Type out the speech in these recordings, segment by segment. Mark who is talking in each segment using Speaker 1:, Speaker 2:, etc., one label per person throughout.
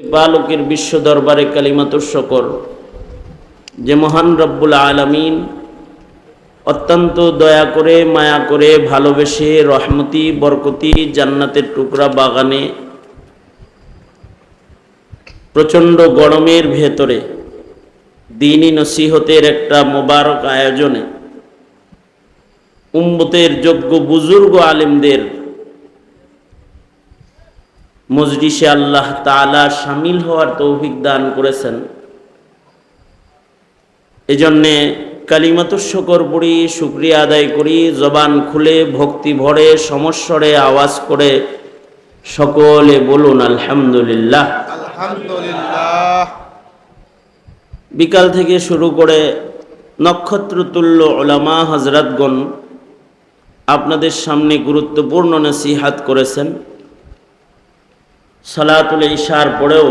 Speaker 1: বালকের বিশ্ব দরবারে কালিমাতুর শকর। যে মহান রব্বুল আলমিন অত্যন্ত দয়া করে, মায়া করে ভালোবেসে রহমতি, বরকতি, জান্নাতের টুকরা বাগানে প্রচণ্ড গরমের ভেতরে দিনই নসিহতের একটা মোবারক আয়োজনে উম্মতের যোগ্য বুজুর্গ আলেমদের মজলিসে আল্লাহ তালা সামিল হওয়ার তৌফিক দান করেছেন। এজন্যে কালিমাতুর শকর পড়ি শুক্রিয়া আদায় করি জবান খুলে ভক্তি ভরে সমস্বরে আওয়াজ করে সকলে বলুন আলহামদুলিল্লাহ।
Speaker 2: আলহামদুলিল্লাহ।
Speaker 1: বিকাল থেকে শুরু করে নক্ষত্রতুল্য ওলামা হজরতগণ আপনাদের সামনে গুরুত্বপূর্ণ নসিহাত করেছেন। সালাতুল ইশার পরেও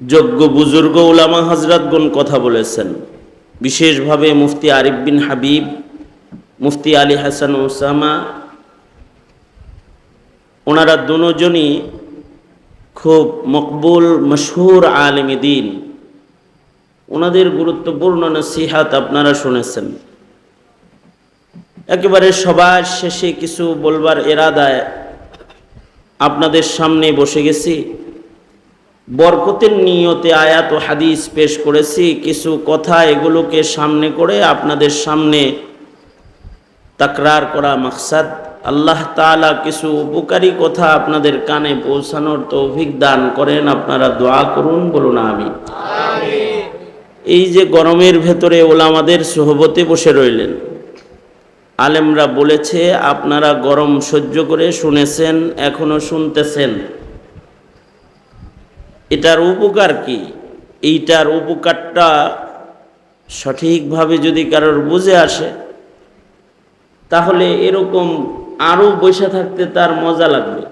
Speaker 1: যোগ্য বুজুর্গ উলামা হজরতগণ কথা বলেছেন। বিশেষভাবে মুফতি আরিফ বিন হাবিব, মুফতি আলী হাসান ওসামা ওনারা দুজনই খুব মকবুল, মশহুর আলমী দিন। ওনাদের গুরুত্বপূর্ণ নসিহাত আপনারা শুনেছেন। একেবারে সবার শেষে কিছু বলবার এরাদায় আপনাদের সামনে বসে গেছি। বরকতের নিয়তে আয়াত ও হাদিস পেশ করেছি। কিছু কথা এগুলোকে সামনে করে আপনাদের সামনে তাকরার করা মাকসাদ। আল্লাহ তাআলা কিছু উপকারী কথা আপনাদের কানে পৌঁছানোর তৌফিক দান করেন। আপনারা দোয়া করুন বলুন আমি এই যে গরমের ভেতরে ওলামাদের সোহবতে বসে রইলেন। আলেমরা বলেছে, আপনারা গরম সহ্য করে শুনেছেন, এখনও শুনতেছেন। এটার উপকার কি? এইটার উপকারটা সঠিকভাবে যদি কারোর বুঝে আসে, তাহলে এরকম আরও বসে থাকতে তার মজা লাগবে।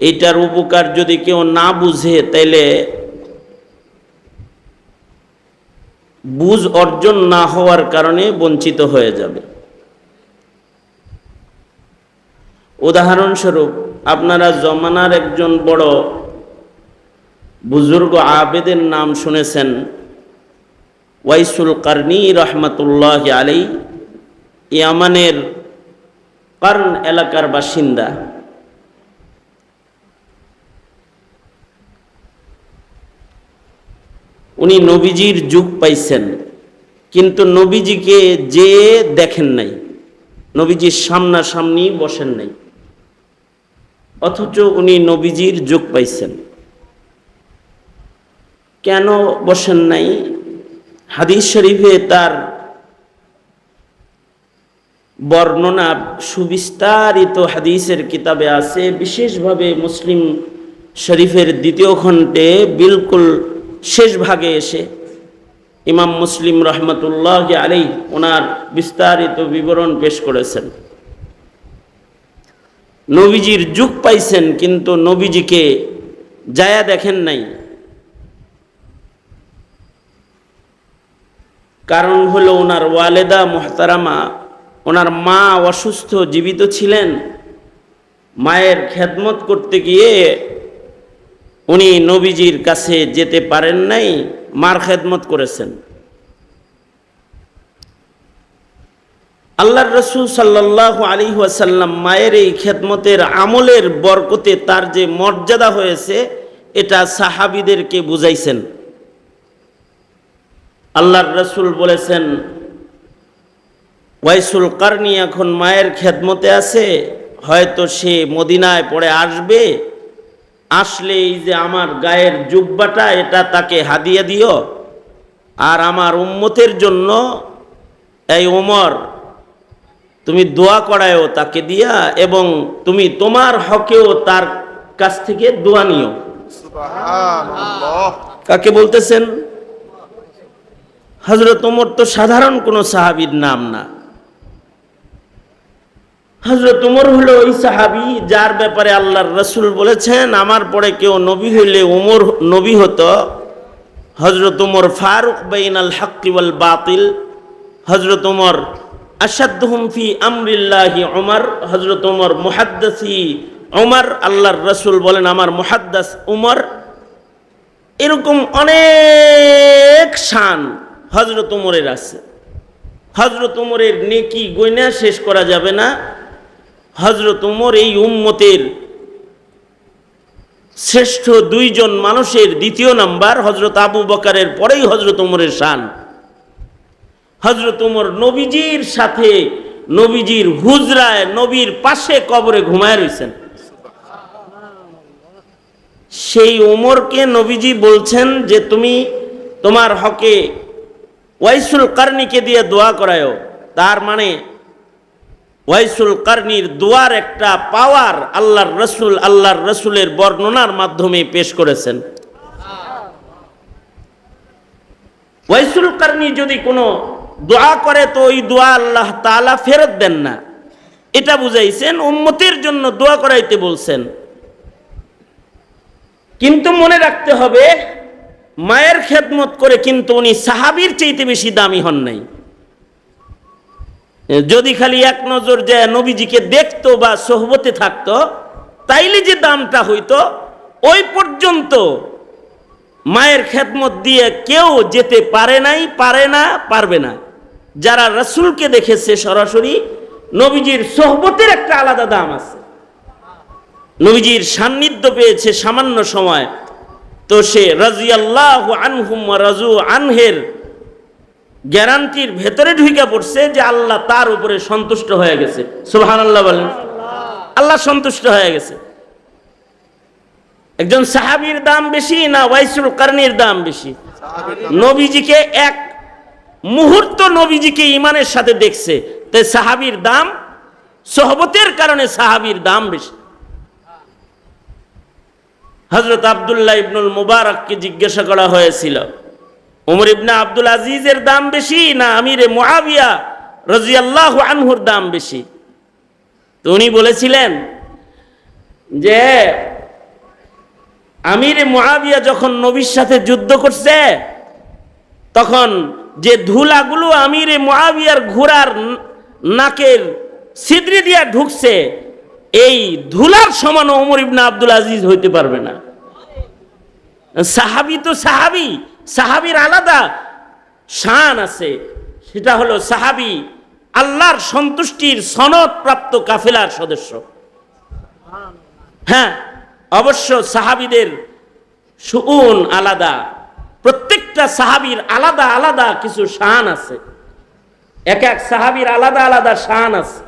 Speaker 1: এইটার উপকার যদি কেউ না বুঝে, তাইলে বুঝ অর্জন না হওয়ার কারণে বঞ্চিত হয়ে যাবে। উদাহরণস্বরূপ, আপনারা জমানার একজন বড় বুজুর্গ আবেদের নাম শুনেছেন, ওয়াইসুল কার্নি রহমতুল্লাহ আলী ইয়ামানের কার্ন এলাকার বাসিন্দা। উনি নবীজির যুগ পাইছেন, কিন্তু নবীজিকে যে দেখেন নাই, নবীজির সামনাসামনি বসেন নাই, অথচ উনি নবীজির যুগ পাইছেন। কেন বসেন নাই? হাদিস শরীফে তার বর্ণনা সুবিস্তারিত হাদিসের কিতাবে আছে, বিশেষভাবে মুসলিম শরীফের দ্বিতীয় খণ্ডে বিলকুল শেষ ভাগে এসে ইমাম মুসলিম রহমতুল্লাহ আলী ওনার বিস্তারিত বিবরণ পেশ করেছেন। নবীজির যুগ পাইছেন, কিন্তু নবীজিকে যায়া দেখেন নাই। কারণ হলো ওনার ওয়ালেদা মোহতারামা, ওনার মা অসুস্থ, জীবিত ছিলেন। মায়ের খেদমত করতে গিয়ে উনি নবীজির কাছে যেতে পারেন নাই, মার খেদমত করেছেন। আল্লাহর রসুল সাল্লাহ আলী ওয়াসাল্লাম মায়ের এই খেদমতের আমলের বরকতে তার যে মর্যাদা হয়েছে, এটা সাহাবিদেরকে বুঝাইছেন। আল্লাহর রসুল বলেছেন, ওয়াইসুল কারনি এখন মায়ের খেদমতে আছে, হয়তো সে মদিনায় পড়ে আসবে আসলে এই যে আমার গায়ের জুব্বাটা এটা তাকে হাদিয়ে দিও। আর আমার উম্মতের জন্য এই ওমর তুমি দোয়া করায়ও তাকে দিয়া এবং তুমি তোমার হকেও তার কাছ থেকে দোয়া নিও। কাকে বলতেছেন? হজরত ওমর তো সাধারণ কোনো সাহাবির নাম না। হজরত উমর হলো ওই সাহাবি যার ব্যাপারে আল্লাহর রসুল বলেছেন, আমার পরে কেউ নবী হইলে উমর নবী হতো। হজরত উমর ফারুক বেইন আল হাক্কিওয়াল বাতিল। হজরত উমর আসাদুহুম ফি আমরিল্লাহি ওমর হজরত ওমর মুহাদ্দাসি ওমর আল্লাহর রসুল বলেন, আমার মুহাদ্দাস উমর। এরকম অনেক শান হজরত উমরের আছে। হজরত উমরের নেকি গয়না শেষ করা যাবে না। হজরত উমর এই উম্মতের শ্রেষ্ঠ দুইজন মানুষের দ্বিতীয় নাম্বার হজরত আবু বকারের পরেই হজরত উমরের শান। হজরত উমর নবীজির সাথে নবীজির হুজরায় নবীর পাশে কবরে ঘুমায় রয়েছেন সেই উমরকে নবীজি বলছেন যে, তুমি তোমার হকে ওয়াইসুল কার্নিকে দিয়ে দোয়া করায়ও। তার মানে ওয়াইসুল কার্নির দোয়ার একটা পাওয়ার আল্লাহর রসুল, আল্লাহর রসুলের বর্ণনার মাধ্যমে পেশ করেছেন। ওয়াইসুল কার্নি যদি কোনো দোয়া করে, তো ওই দোয়া আল্লাহ তাআলা ফেরত দেন না। এটা বুঝাইছেন, উম্মতের জন্য দোয়া করাইতে বলছেন। কিন্তু মনে রাখতে হবে, মায়ের খেদমত করে কিন্তু উনি সাহাবির চাইতে বেশি দামি হন নাই। যদি খালি এক নজর যায় নবীজিকে দেখতো বা সোহবতে থাকতো, তাইলে যে দামটা হইতো, ওই পর্যন্ত মায়ের খেদমত দিয়ে কেউ যেতে পারে নাই, পারে না, পারবে না। যারা রসুলকে দেখেছে সরাসরি, নবীজির সোহবতের একটা আলাদা দাম আছে। নবীজির সান্নিধ্য পেয়েছে সামান্য সময়। তো সে রাজিয়াল্লাহ আনহুম রাজু আনহের গ্যারান্টির ভেতরে ঢুকে পড়ছে যে আল্লাহ তার উপরে সন্তুষ্ট হয়ে গেছে। সুবহান আল্লাহ বলেন। আল্লাহ সন্তুষ্ট হয়ে গেছে। একজন সাহাবীর দাম বেশি না ওয়াইসুল কারনির দাম বেশি? নবীজিকে এক মুহূর্ত নবীজিকে ইমানের সাথে দেখছে তাই সাহাবীর দাম, সহবতের কারণে সাহাবীর দাম বেশি। হজরত আবদুল্লাহ ইবনুল মুবারককে জিজ্ঞাসা করা হয়েছিল উমর ইবনা আব্দুল আজিজের দাম বেশি না আমিরে মহাবিয়া রাজিয়াল্লাহু আনহুর দাম বেশি? তো উনি বলেছিলেন যে, আমিরে মহাবিয়া যখন নবীর সাথে যুদ্ধ করছে, তখন যে ধুলাগুলো আমিরে মহাবিয়ার ঘোড়ার নাকের ছিদ্রি দিয়া ঢুকছে, এই ধুলার সমান ওমর ইবনা আব্দুল আজিজ হইতে পারবে না। সাহাবি তো সাহাবি। সাহাবির আলাদা শান আছে। সেটা হলো সাহাবি আল্লাহর সন্তুষ্টির সনদ প্রাপ্ত কাফেলার সদস্য। হ্যাঁ অবশ্য সাহাবিদের সুউন আলাদা। প্রত্যেকটা সাহাবির আলাদা আলাদা কিছু শান আছে। এক এক সাহাবির আলাদা আলাদা শান আছে।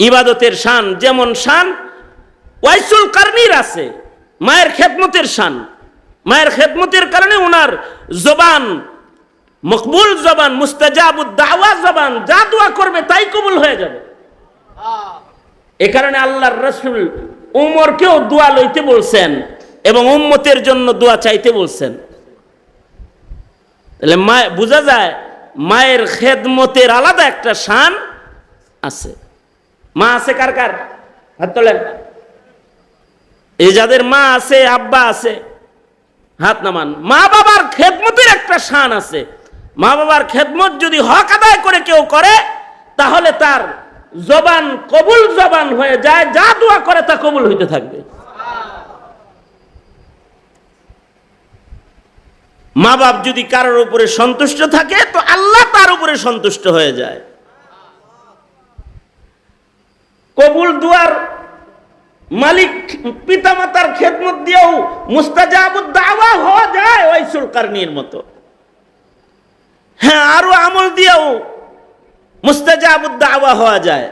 Speaker 1: ইবাদতের শান যেমন শান, ওয়াইসুল কারনির আছে, মায়ের খেদমতের শান। মায়ের খেদমতের কারণে ওনার জবান, মকবুল জবান, মুস্তাজাবুদ দাওয়া জবান, যা দোয়া করবে তাই কবুল হয়ে যাবে। এ কারণে আল্লাহর রসুল উমরকেও দোয়া লইতে বলছেন এবং উম্মতের জন্য দোয়া চাইতে বলছেন। তাহলে মা, বোঝা যায় মায়ের খেদমতের আলাদা একটা শান আছে। মা আছে কার কার? হাত তোলেন। এই যাদের মা আছে, আব্বা আছে হাত নামান। মা বাবার খেদমতের একটা শান আছে। মা বাবার খেদমত যদি হক আদায় করে কেউ করে, তাহলে তার জবান কবুল জবান হয়ে যায়, যা দোয়া করে তা কবুল হইতে থাকবে। মা বাপ যদি কারোর উপরে সন্তুষ্ট থাকে, তো আল্লাহ তার উপরে সন্তুষ্ট হয়ে যায়। কবুল দুয়ার মালিক পিতামাতার খেদমত দিয়েও মুস্তাজাবুদ দাওয়া হওয়া যায় ওয়াইসুল কারনির মতো। হ্যাঁ আরও আমল দিয়েও মুস্তাজাবুদ দাওয়া হওয়া যায়।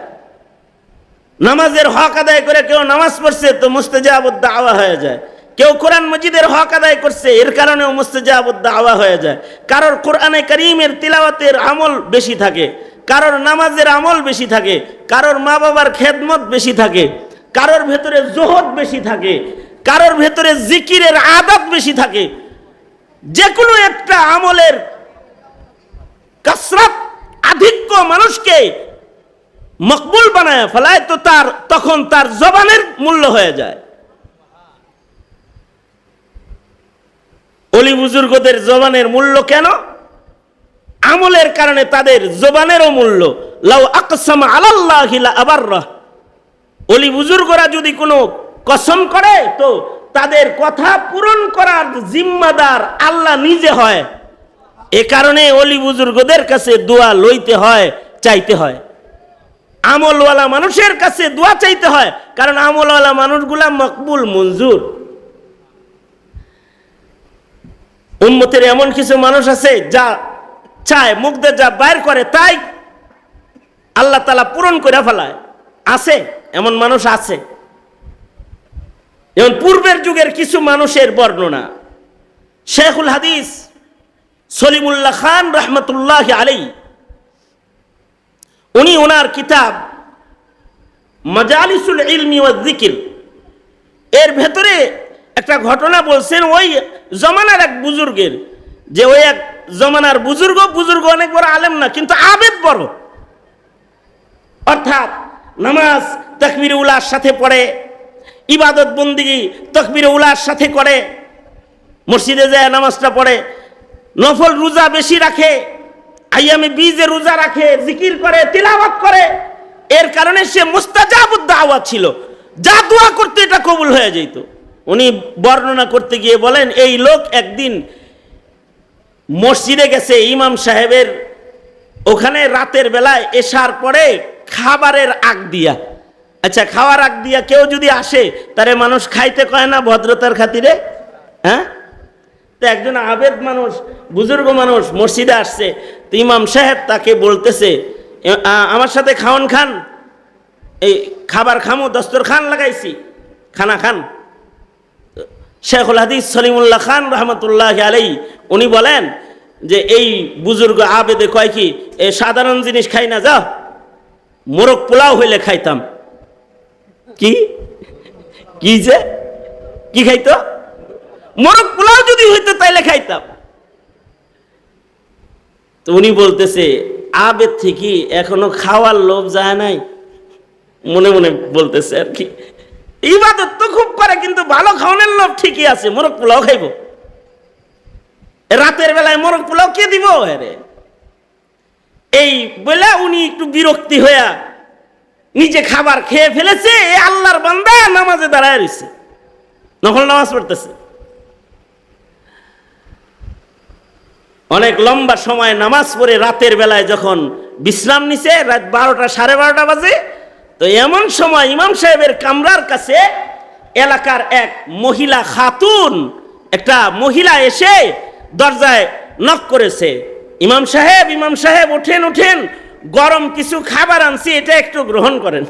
Speaker 1: নামাজের হক আদায় করে কেউ নামাজ পড়ছে তো মুস্তাজাবুদ দাওয়া হয়ে যায়। কেউ কোরআন মজিদের হক আদায় করছে, এর কারণেও মুস্তাজাবুদ দাওয়া হয়ে যায়। কারোর কোরআনে করিমের তিলাওয়াতের আমল বেশি থাকে, কারোর নামাজের আমল বেশি থাকে, কারোর মা বাবার খেদমত বেশি থাকে। কারোর ভেতরে জোহদ বেশি থাকে, কারোর ভেতরে জিকিরের আদত বেশি থাকে। যে কোনো একটা আমলের কাসরাত আধিক্য মানুষকে মকবুল বানায়, ফেলায় তো তার, তখন তার জবানের মূল্য হয়ে যায়। অলি বুজুর্গদের জবানের মূল্য কেন? আমলের কারণে তাদের জবানেরও মূল্য। লাউ আকসাম আলাল্লাহিলা আবার অলি বুজুর্গরা যদি কোনো কসম করে, তো তাদের কথা পূরণ করার জিম্মাদার আল্লাহ নিজে হয়। এ কারণে অলি বুজুর্গদের কাছে দোয়া লইতে হয়, চাইতে হয়। আমলওয়ালা মানুষের কাছে দোয়া চাইতে হয়, কারণ আমলওয়ালা মানুষগুলা মকবুল, মঞ্জুর। উম্মতের এমন কিছু মানুষ আছে, যা চায় মুখদের যা বাইর করে, তাই আল্লাহ তালা পূরণ করে ফেলায়। আছে? এমন মানুষ আছে। যেমন পূর্বের যুগের কিছু মানুষের বর্ণনা। শেখুল হাদিস সলিমুল্লাহ খান রহমতুল্লাহ আলী উনি ওনার কিতাব মাজালিসুল ইলমি ওয়া জিকির এর ভেতরে একটা ঘটনা বলছেন ওই জমানার এক বুজুর্গের, যে ওই এক জমানার বুজুর্গ বুজুর্গ অনেক বড় আলেম না, কিন্তু আবেদ বড়। অর্থাৎ নামাজ তকবির উলার সাথে পড়ে, ইবাদত বন্দিগি তকবির উলার সাথে করে, মসজিদে যায় নামাজটা পড়ে, নফল রোজা বেশি রাখে, আইয়ামে বীজে রোজা রাখে, জিকির করে, তিলাওয়াত করে, এর কারণে সে মুস্তাজাবুদ্দা আওয়াজ ছিল। যা দোয়া করতে এটা কবুল হয়ে যেত উনি বর্ণনা করতে গিয়ে বলেন, এই লোক একদিন মসজিদে গেছে ইমাম সাহেবের, ওখানে রাতের বেলায় এসার পরে খাবারের আগ দিয়া। আচ্ছা খাওয়ার আগ দিয়া কেউ যদি আসে, তারে মানুষ খাইতে কয় না ভদ্রতার খাতিরে? হ্যাঁ? তো একজন আবেদ মানুষ, বুজুর্গ মানুষ মসজিদে আসছে, তো ইমাম সাহেব তাকে বলতেছে আমার সাথে খাওয়ান খান, এই খাবার খামো দস্তর খান লাগাইছি, খানা খান। শেখুল হাদিস সলিমুল্লাহ খান রহমতুল্লাহ আলাই উনি বলেন যে, এই বুজুর্গ আবেদে কয় কি সাধারণ জিনিস খাই না, যাও। মোরগ পোলাও হইলে খাইতাম। কি? কি যে? কি খাইতো? মোরগ পোলাও যদি হইতো তাইলে খাইতাম। তো উনি বলতেছে আবেদ থেকে এখনও খাওয়ার লোভ যায় নাই। মনে মনে বলতেছে আর কি। ইবাদত তো খুব করে, কিন্তু ভালো খাওয়ানোর লোভ ঠিকই আছে, মোরগ পোলাও খাইব। রাতের বেলায় মোরগ পোলাও কে দিব? আরে। এই বলে উনি একটু বিরক্তি হইয়া নিজে খাবার খেয়ে ফেলেছে এ আল্লাহর বান্দা নামাজে দাঁড়ায় রয়েছে নকল নামাজ পড়তেছে। অনেক লম্বা সময় নামাজ পড়ে রাতের বেলায় যখন বিশ্রাম নিছে, রাত বারোটা, সাড়ে বারোটা বাজে, তো এমন সময় ইমাম সাহেবের কামরার কাছে এলাকার এক মহিলা খাতুন, একটা মহিলা এসে দরজায় নক করেছে। ইমাম সাহেব ইমাম সাহেব ওঠেন ওঠেন গরম কিছু খাবার আনছি, এটা একটু গ্রহণ করেন।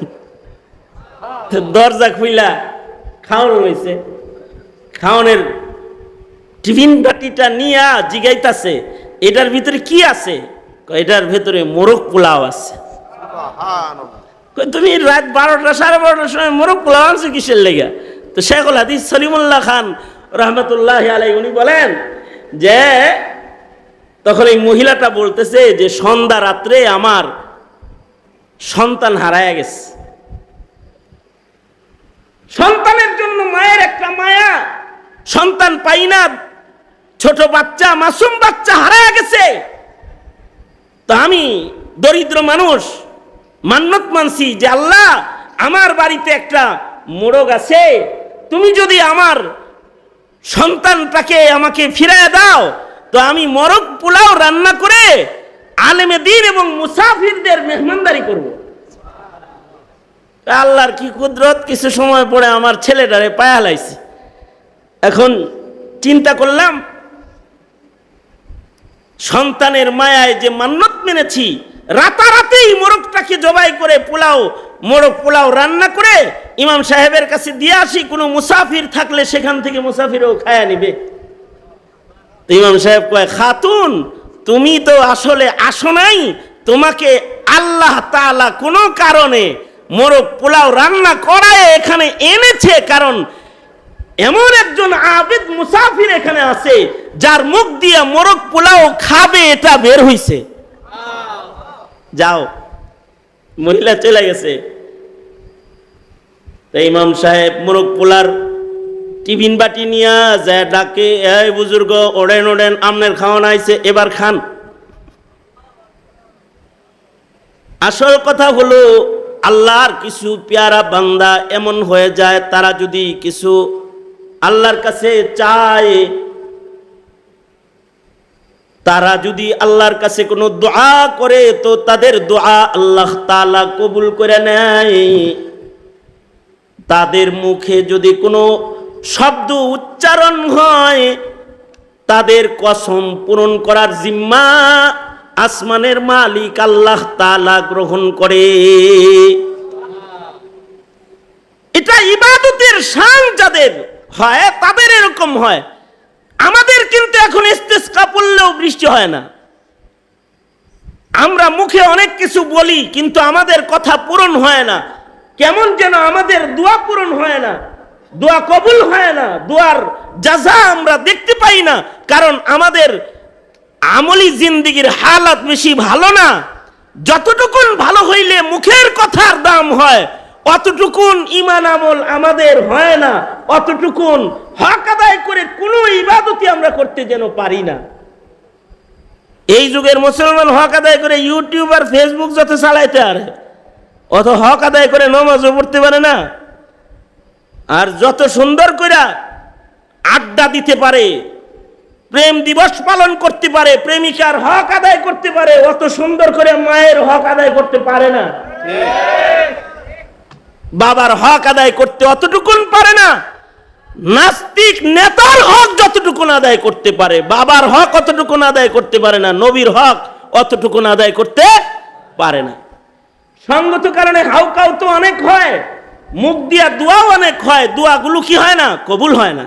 Speaker 1: দরজা খুইলা খাওয়ানো হয়েছে খাওয়ানোর টিফিন বাটিটা নিয়া জিগাইতাছে, এটার ভিতরে কি আছে? এটার ভিতরে মোরগ পোলাও আছে। তুমি রাত বারোটা, সাড়ে বারোটার সময় মোরগ পোলাও আনছো কিসের লেগা? তো শেখুল হাদিস সলিমুল্লাহ খান রহমতুল্লাহ আলাই উনি বলেন যে তখন এই মহিলাটা বলতেছে যে সন্ধ্যা রাত্রে আমার সন্তান হারায় গেছে। সন্তানের জন্য মায়ের একটা মায়া। সন্তান পাই না। ছোট বাচ্চা, মাসুম বাচ্চা হারায় গেছে। তো আমি দরিদ্র মানুষ মান্যত মানছি যে আল্লাহ, আমার বাড়িতে একটা মোরগ আছে। তুমি যদি আমার সন্তানটাকে আমাকে ফিরায় দাও তো আমি মরগ পোলাও রান্না করে আলেমে দিন এবং মুসাফিরদের মেহমানদারি করব। আল্লাহর কি কুদরত? কিছু সময় পরে আমার ছেলেটারে পায়া লাইছে। এখন চিন্তা করলাম, সন্তানের মায়ায় যে মান্যত মেনেছি রাতারাতেই মোরগটাকে জবাই করে পোলাও মোরগ পোলাও রান্না করে ইমাম সাহেবের কাছে দিয়ে আসি, কোনো মুসাফির থাকলে সেখান থেকে মুসাফিরও খায়া নিবে। তো ইমাম সাহেব কয়, খাতুন, তুমি তো আসলে আসো নাই, তোমাকে আল্লাহ তাআলা কোনো কারণে মোরগ পোলাও রান্না করায় এখানে এনেছে, কারণ এমন একজন আবেদ মুসাফির এখানে আছে, যার মুখ দিয়ে মোরগ পোলাও খাবে, এটা বের হইছে। যাও, মহিলা চলে গেছে। ইমাম সাহেব মোরগ পোলার টিফিন বাটি নিয়া যায় ডাকে, এই বুজুর্গ, ওড়েন ওড়েন, আমনের খাওয়ান আইছে, এবার খান। আসল কথা হলো, আল্লাহর কিছু পেয়ারা বান্দা এমন হয়ে যায়, তারা যদি কিছু আল্লাহর কাছে চায়, তারা যদি আল্লাহর কাছে কোনো দোয়া করে, তো তাদের দোয়া আল্লাহ তালা কবুল করে নেয়। তাদের মুখে যদি কোনো শব্দ উচ্চারণ হয়, তাদের কসম পূরণ করার জিম্মা আসমানের মালিক আল্লাহ তাআলা গ্রহণ করে। এটা ইবাদতের শান যাদের হয়, তাদের এরকম হয়। আমাদের কিন্তু এখন ইস্তেস্কা পড়লেও বৃষ্টি হয় না। আমরা মুখে অনেক কিছু বলি, কিন্তু আমাদের কথা পূরণ হয় না। কেমন যেন আমাদের দোয়া পূরণ হয় না। দোয়া কবুল হয় না, দোয়ার যাজা আমরা দেখতে পাই না, কারণ আমাদের আমলি জিন্দিগির হালাত বেশি ভালো না। যতটুকুন ভালো হইলে মুখের কথার দাম হয়, অতটুকুন ইমান আমল আমাদের হয় না, অতটুকুন হক আদায় করে কোনো ইবাদতি আমরা করতে যেন পারি না। এই যুগের মুসলমান হক আদায় করে ইউটিউব আর ফেসবুক যত চালাইতে আরে অত হক আদায় করে নমাজও পড়তে পারে না। আর যত সুন্দর করে আড্ডা দিতে পারে, প্রেম দিবস পালন করতে পারে, প্রেমিকার হক আদায় করতে পারে, অত সুন্দর করে মায়ের হক আদায় করতে পারে না। বাবার হক আদায় করতে অতটুকুন পারে না। নাস্তিক নেতার হক যতটুকুন আদায় করতে পারে, বাবার হক অতটুকুন আদায় করতে পারে না, নবীর হক অতটুকুন আদায় করতে পারে না। সঙ্গত কারণে হাউকাউ তো অনেক হয়। মুখ দিয়া দোয়াও অনেক হয়, দোয়াগুলো কি হয় না? কবুল হয় না।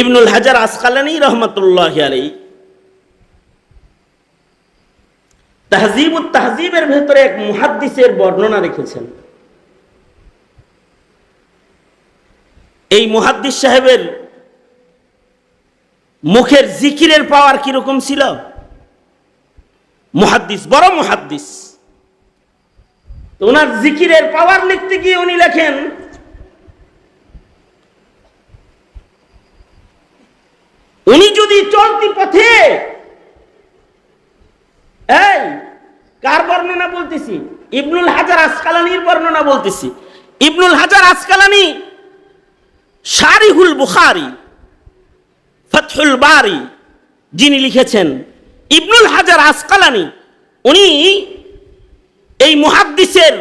Speaker 1: ইবনুল হাজার আসকালানি রহমতুল্লাহ আলী তাহজিব তাহজিবের ভেতরে এক মুহাদ্দিসের বর্ণনা রেখেছেন। এই মুহাদ্দিস সাহেবের মুখের জিকিরের পাওয়ার কীরকম ছিল? মুহাদ্দিস, বড় মুহাদ্দিস। ওনার জিকিরের পাওয়ার লিখতে গিয়ে উনি লেখেন, উনি যদি চলতি পথে, এই, কার বর্ণনা বলতেছি? ইবনুল হাজার আসকালানির বর্ণনা বলতেছি। ইবনুল হাজার আসকালানি শারিহুল বুখারি। ফথুল বারি, যিনি লিখেছেন ইবনুল হাজার আসকালানি, উনি এই মুহাদ্দিসের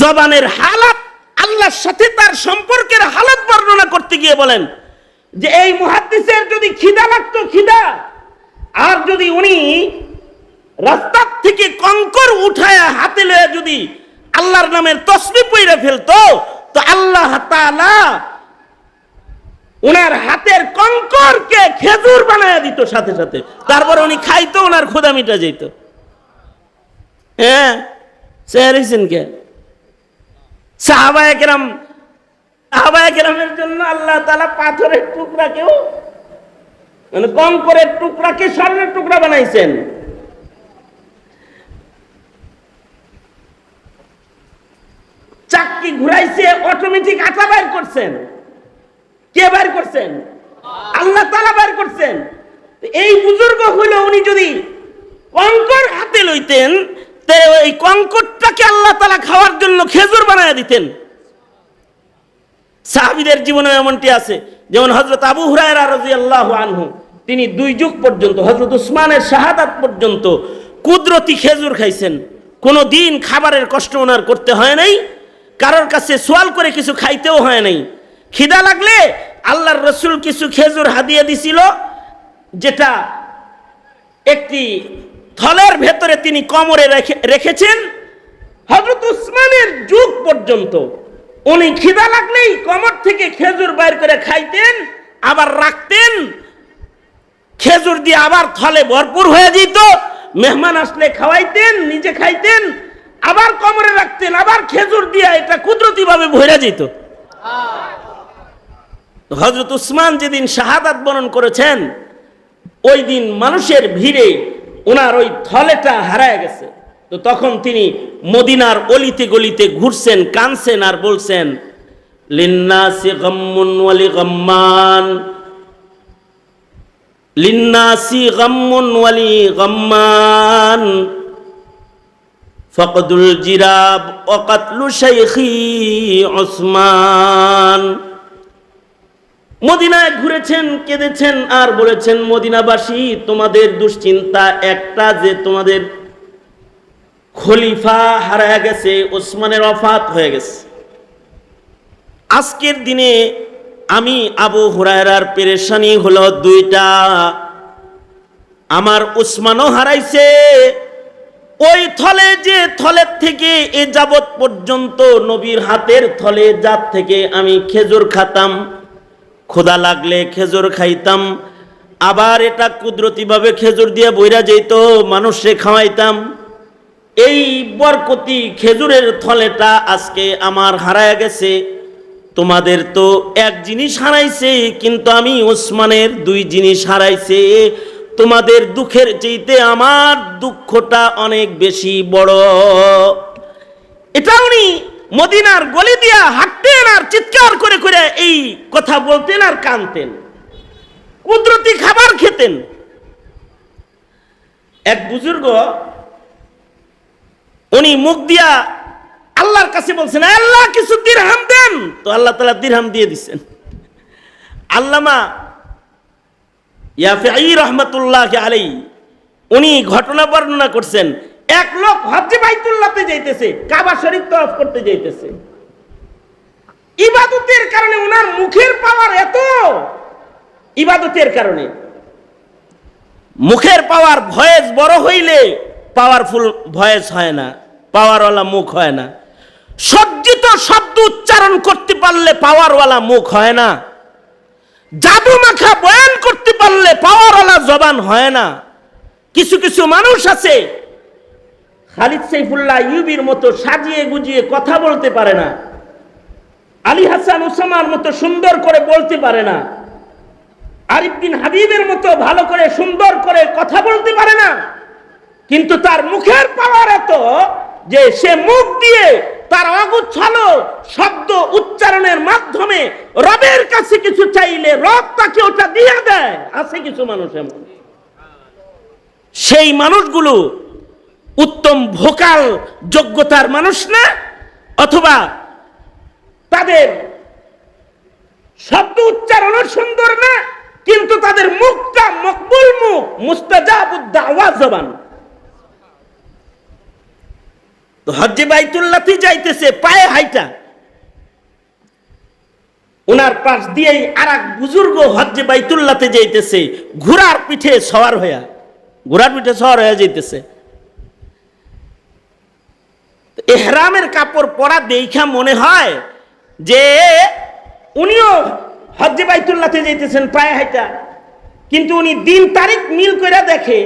Speaker 1: জবানের হালাত আল্লাহর সাথে তার সম্পর্কের হালাত বর্ণনা করতে গিয়ে বলেন যে এই মুহাদ্দিসের যদি খিদা লাগতো, খিদা। আর যদি উনি রাস্তার থেকে কঙ্কর উঠায় হাতে লয়ে যদি আল্লাহর নামের তসবি পইরা ফেলতো, তো আল্লাহ তাআলা ওনার হাতের কঙ্করকে খেজুর বানায় দিত সাথে সাথে। তারপর উনি খাইতো ওনার ক্ষুদা মিটা যেত হ্যাঁ চেহারেছেন কে? সাহাবায়ে কেরাম, সাহাবায়ে কেরামের জন্য আল্লাহ তাআলা পাথরের টুকরাকেও মানে কঙ্করের টুকরাকে স্বর্ণের টুকরা বানাইছেন। চাকরি ঘুরাইছে অটোমেটিক আটা বাইর করছেন। কে বাইর করছেন? আল্লাহ তালা বাইর করছেন। এই বুজুর্গ হইল উনি যদি কঙ্কর হাতে লইতেন এই কঙ্করটাকে আল্লাহ তালা খাওয়ার জন্য খেজুর বানায় দিতেন। সাহাবিদের জীবনে এমনটি আছে। যেমন হজরত আবু হুরায়রা রাদিয়াল্লাহু আনহু, তিনি দুই যুগ পর্যন্ত হজরত উসমানের শাহাদাত পর্যন্ত কুদরতি খেজুর খাইছেন। কোনো দিন খাবারের কষ্ট ওনার করতে হয় নাই, কারোর কাছে সোয়াল করে কিছু খাইতেও হয় নাই। খিদা লাগলে আল্লাহর রসুল কিছু খেজুর হাদিয়ে দিছিল, যেটা একটি থলের ভেতরে তিনি কমরে রেখে রেখেছেন। হজরত উসমানের যুগ পর্যন্ত। উনি খিদা লাগলেই কমর থেকে খেজুর বাইর করে খাইতেন, আবার রাখতেন। খেজুর দিয়ে আবার থলে ভরপুর হয়ে যেত, মেহমান আসলে খাওয়াইতেন, নিজে খাইতেন, আবার কমরে রাখতেন, আবার খেজুর দিয়ে এটা কুদরতি ভাবে ভরে যেত। হজরত উসমান যেদিন শাহাদাত বরণ করেছেন, ওই দিন মানুষের ভিড়ে ওনার ওই থলেটা হারায় গেছে। তো তখন তিনি মদিনার অলিতে গলিতে ঘুরছেন কানছেন আর বলছেন ফকদুল জিরাব ওসমান মদিনায় ঘুরেছেন, কেঁদেছেন আর বলেছেন, মদিনাবাসী, তোমাদের দুশ্চিন্তা একটা যে তোমাদের খলিফা হারায় গেছে, ওসমানের অফাত হয়ে গেছে। আজকের দিনে আমি আবু হুরায়রার পেরেশানি হলো দুইটা। আমার উসমানও হারাইছে, ওই থলে যে থলের থেকে এ যাবৎ পর্যন্ত নবীর হাতের থলে যার থেকে আমি খেজুর খাতাম। ক্ষুধা লাগলে খেজুর খাইতাম, আবার এটা কুদরতিভাবে খেজুর দিয়ে বইরা যেত মানুষে খাওয়াইতাম। এই বরকতি খেজুরের থলেটা আজকে আমার হারায় গেছে। তোমাদের তো এক জিনিস হারাইছে, কিন্তু আমি ওসমানের দুই জিনিস হারাইছে। তোমাদের দুঃখের চাইতে আমার দুঃখটা অনেক বেশি বড়। এটা উনি মদিনার গলি দিয়া হাঁটতেন আর চিৎকার করে করে এই কথা বলতেন আর কানতেন। কুদরতি খাবার খেতেন। এক বুজুর্গ, উনি মুখ দিয়া আল্লাহর কাছে বলছেন, আল্লাহ কিছু দিরহাম দেন। তো আল্লাহ তালা দিরহাম দিয়ে দিচ্ছেন আল্লামা ইয়াফি রহমতুল্লাহ আলাই উনি ঘটনা বর্ণনা করছেন এক লোক হজ্জে বাইতুল্লাহতে যাইতেছে, কাবা শরীফ তরফ করতে যাইতেছে। ইবাদতের কারণে ওনার মুখের পাওয়ার এত, ইবাদতের কারণে। মুখের পাওয়ার ভয়েস বড় হইলে পাওয়ারফুল ভয়েস হয় না পাওয়ারওয়ালা মুখ হয় না। সজ্জিত শব্দ উচ্চারণ করতে পারলে পাওয়ারওয়ালা মুখ হয় না। জাদু মাখা বয়ান করতে পারলে পাওয়ারওয়ালা জবান হয় না। কিছু কিছু মানুষ আছে খালিদ সাইফুল্লাহ ইউবির মতো সাজিয়ে গুজিয়ে কথা বলতে পারে না। আলী হাসান উসামার মতো সুন্দর করে বলতে পারে না। আরিফ বিন হাবিবের মতো ভালো করে সুন্দর করে কথা বলতে পারে না। কিন্তু তার মুখের পাওয়ার এত যে সে মুখ দিয়ে তার অগুচ্ছাল শব্দ উচ্চারণের মাধ্যমে রবের কাছে কিছু চাইলে রব তাকে ওটা দিয়ে দেয়। আছে কিছু মানুষ এমন সেই মানুষগুলো উত্তম ভোকাল যোগ্যতার মানুষ না? অথবা তাদের শব্দ উচ্চারণও সুন্দর না, কিন্তু তাদের মুখটা মকবুল মুখ মুস্তাজাবুদ্দা আওয়াজ জবান। তো হজ্জে বাইতুল্লাতে যাইতেছে, পায়ে হাইটা। ওনার পাশ দিয়েই আর এক বুজুর্গ হজ্জে বাইতুল্লাতে যাইতেছে, ঘোড়ার পিঠে সওয়ার হইয়া, ঘোড়ার পিঠে সওয়ার হইয়া যাইতেছে। এহরামের কাপড় পরা দেখা মনে হয় যে উনিও হজ্জে বাইতুল্লাতে যাইতেছেন পায়ে হাইটা। কিন্তু উনি দিন তারিখ মিল করে দেখে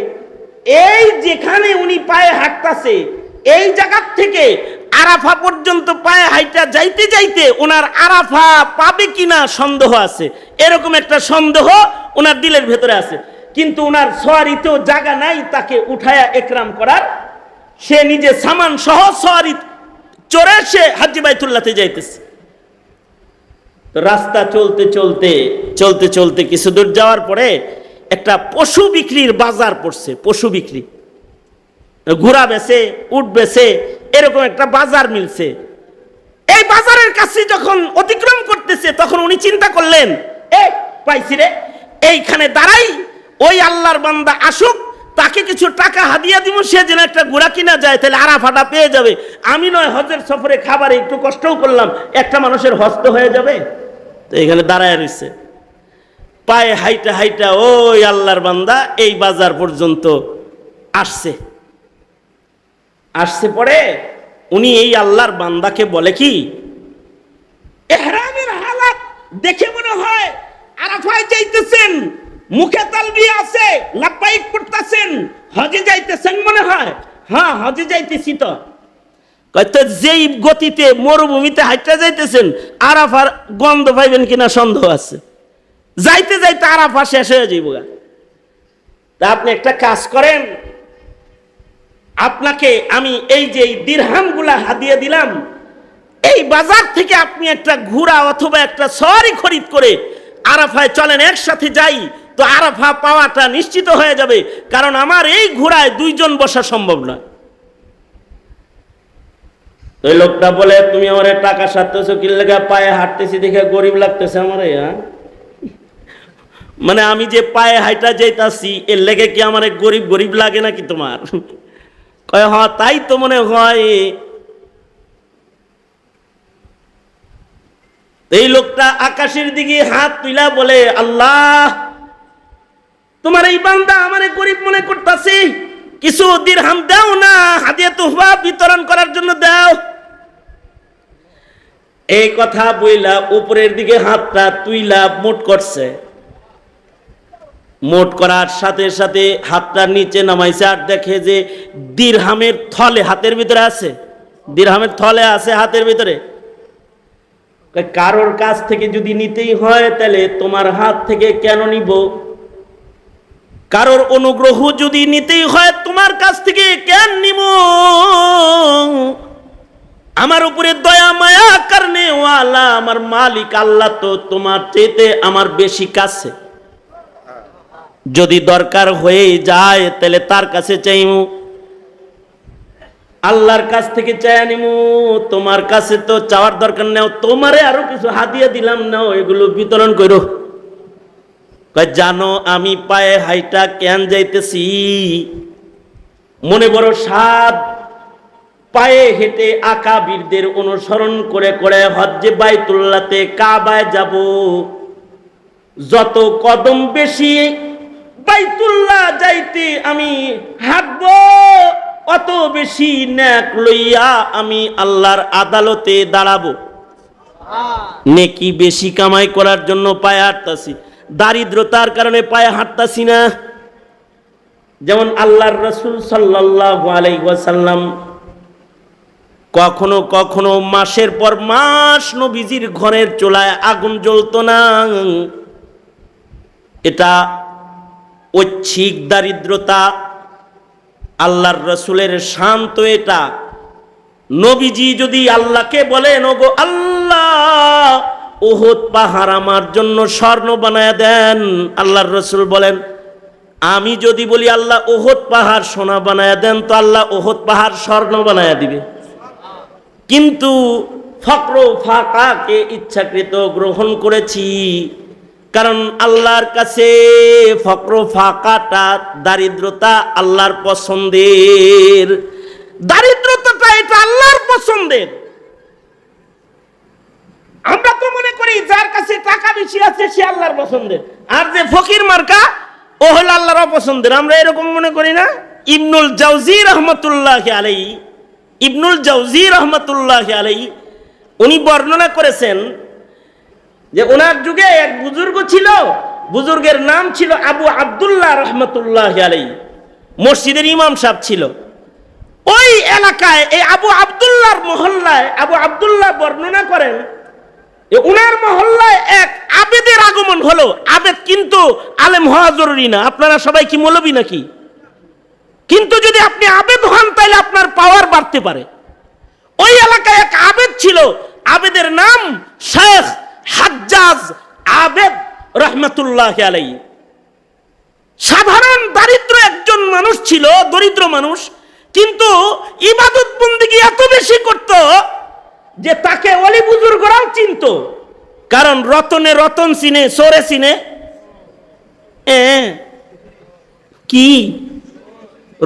Speaker 1: এই যেখানে উনি পায়ে হাঁটতাছে, এই জায়গার থেকে আরাফা পর্যন্ত পায়ে হাইটা যাইতে যাইতে ওনার আরাফা পাবে কিনা সন্দেহ আছে। এরকম একটা সন্দেহ ওনার দিলের ভেতরে আছে। কিন্তু ওনার সোয়ারিতেও জায়গা নাই, তাকে উঠায়া একরাম করার সে নিজে সামান সহ সোয়ারি চড়ে সে হাজি বাইতুল্লাতে যাইতেছে। রাস্তা চলতে চলতে চলতে চলতে কিছু দূর যাওয়ার পরে একটা পশু বিক্রির বাজার পড়ছে, পশু বিক্রি। ঘোড়া বেছে উট বেছে এরকম একটা বাজার মিলছে। এই বাজারের কাছে যখন অতিক্রম করতেছে, তখন উনি চিন্তা করলেন, এ, পাইছি রে, এইখানে দাঁড়াই, ওই আল্লাহর বান্দা আসুক তাকে কিছু টাকা হাদিয়া দিব, সে যেন একটা ঘোড়া কিনা যায়, তাহলে আরাফাটা পেয়ে যাবে। আমি নয়, হজের সফরে খাবারে একটু কষ্টও করলাম, একটা মানুষের হস্ত হয়ে যাবে। তো এখানে দাঁড়ায় রয়েছে পায়ে হাইটা হাইটা ওই আল্লাহর বান্দা এই বাজার পর্যন্ত আসছে। আসছে পরে উনি এই আল্লাহর বান্দাকে বলে কি, এহরামের হালাত দেখে মনে হয় আরাফায় যাইতেছেন। মুখে তালবিয়া আছে, লাপ্পাইক করতেছেন হজে যাইতেছেন মনে হয়। হ্যাঁ হজে যাইতেছি তো। কয় যেই গতিতে মরুভূমিতে হাইটা যাইতেছেন, আরাফার গন্ধ পাইবেন কিনা সন্দেহ আছে? যাইতে যাইতে আরাফা শেষ হয়ে যাইব। তা আপনি একটা কাজ করেন। আপনাকে আমি এই যে দিরহামগুলা হাদিয়ে দিলাম, এই বাজার থেকে আপনি একটা ঘোড়া অথবা একটা সরি খরিদ করে আরাফায় চলেন, একসাথে যাই তো আরাফা পাওয়াটা নিশ্চিত হয়ে যাবে, কারণ আমার এই ঘোড়ায় দুইজন বসা সম্ভব না ওই লোকটা বলে, তুমি আমার টাকা সারতেছো, কি লেগে পায়ে হাঁটতেছি দেখে গরিব লাগতেছে আমার হ্যাঁ? মানে আমি যে পায়ে হাইটা যাইতাছি, এর লেগে কি আমার গরিব গরিব লাগে নাকি তোমার? কয়, হ, তাই তো মনে হয়। এই লোকটা আকাশের দিকে হাত তুলা বলে, আল্লাহ তোমার এই বান্দা আমারে গরিব মনে করতাছে। কিছু দিরহাম দাও না, হাদিয়া তোহবা বিতরণ করার জন্য দাও। এই কথা বইলা উপরের দিকে হাতটা তুইলা মোট করছে। মোট করার সাথে সাথে হাতটা নিচে নামাইছে আর দেখে যে দিরহামের থলে হাতের ভিতরে আছে। দিরহামের থলে আছে হাতের ভিতরে। কারোর কাছ থেকে যদি নিতেই হয়, তাহলে তোমার হাত থেকে কেন নিব? কারোর অনুগ্রহ যদি নিতেই হয়, তোমার কাছ থেকে কেন নিব আমার উপরে দয়া, মায়া কারণে ওয়ালা আমার মালিক আল্লাহ তো তোমার চেতে আমার বেশি কাছে। যদি দরকার হয়ে যায়, তাহলে তার কাছে চাইমু। আল্লাহর কাছ থেকে চাই নিমু। তোমার কাছে তো চাওয়ার দরকার নেও তোমারে আরও কিছু হাদিয়া দিলাম নাও এগুলো বিতরণ করো। কয়, জানো আমি পায়ে হাইটা কেন যাইতেছি? মনে বড় সাদ পায়ে হেঁটে আকাবীরদের অনুসরণ করে করে হজ্জে বাইতুল্লাতে কাবায় যাব। যত কদম বেশি বাইতুল্লাহ যাইতে আমি হাঁটবো অত বেশি ন্যাক লইয়া আমি আল্লাহর আদালতে দাঁড়াবো। নেকি বেশি কামাই করার জন্য পায়ে হাঁটতাছি। দারিদ্রতার কারণে পায়ে হাঁটতাছি না। যেমন আল্লাহর রসুল সাল্লাহ কখনো কখনো মাসের পর মাস নবীজির ঘরের চোলায় আগুন জ্বলতো না। এটা ঐচ্ছিক দারিদ্রতা। আল্লাহর রসুলের শান্ত এটা। নবীজি যদি আল্লাহকে বলেন, ওগো আল্লাহ ওহদ পাহাড় আমার জন্য স্বর্ণ বানায় দেন। আল্লাহর রসুল বলেন, আমি যদি বলি আল্লাহ ওহদ পাহাড় সোনা বানায় দেন, তো আল্লাহ ওহদ পাহাড় স্বর্ণ বানায় দিবে। কিন্তু ফক্র ফাঁকাকে ইচ্ছাকৃত গ্রহণ করেছি, কারণ আল্লাহর কাছে ফক্র ফাঁকাটা দারিদ্রতা আল্লাহর পছন্দের। দারিদ্রতাটা এটা আল্লাহর পছন্দের। আমরা তো মনে করি যার কাছে টাকা বেশি আছে সে আল্লাহর পছন্দের। আর যে ফকির মার্কা, ও হলো আল্লাহর অপছন্দের। আমরা এরকম মনে করি না? ইবনুল জাউজি রহমতুল্লাহ আলাই ইবনুল জাউজি রহমতুল্লাহ আলাই উনি বর্ণনা করেছেন যে ওনার যুগে এক বুজুর্গ ছিল, বুজুর্গের নাম ছিল আবু আব্দুল্লাহ রহমতুল্লাহ আলাই মসজিদের ইমাম সাহেব ছিল। ওই এলাকায়, এই আবু আব্দুল্লাহর মহল্লায় আবু আবদুল্লাহ বর্ণনা করেন উনার মহল্লায় এক আবেদের আগমন হলো। আবেদ কিন্তু আলেম হওয়া জরুরি না। আপনারা সবাই কি মৌলবি নাকি? কিন্তু যদি আপনি আবেদ হন, তাহলে আপনার পাওয়ার বাড়তে পারে। ওই এলাকায় এক আবেদ ছিল। আবেদের নাম শেখ হাজ্জাজ আবেদ রহমতুল্লাহ আলাই সাধারণ দারিদ্র একজন মানুষ ছিল, দরিদ্র মানুষ। কিন্তু ইবাদত বন্দিগি এত বেশি করত যে তাকে অলি বুজুর্গরাও চিনত। কারণ রতনে রতন চিনে, সোরে চিনে। কি?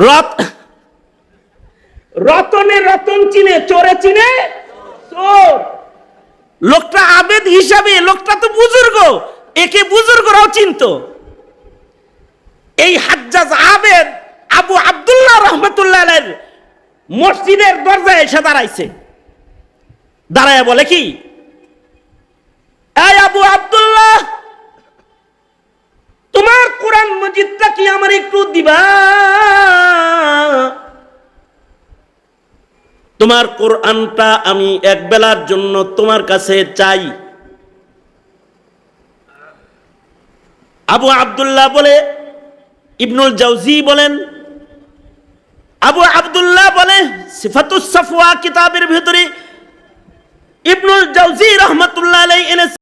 Speaker 1: রত, রতনে রতন চিনে, চোরে চিনে লোকটা আবেদ হিসাবে, লোকটা তো বুজুর্গ। একে বুজুর্গরাও চিনত। এই হাজ্জাজ আবেদ আবু আব্দুল্লাহ রহমতুল্লাহ মসজিদের দরজায় এসে দাঁড়াইছে। দাঁড়ায় বলে কি? আবু আব্দুল্লাহ, তোমার কোরআন মজিদটা কি আমার একটু দিবা? তোমার কোরআনটা আমি এক বেলার জন্য তোমার কাছে চাই। আবু আব্দুল্লাহ বলে, ইবনুল জাউজি বলেন, আবু আব্দুল্লাহ বলে, সিফাতুস সাফওয়া কিতাবের ভিতরে ইবনুল জাউজি রহমতুল্লাহ এনেছেন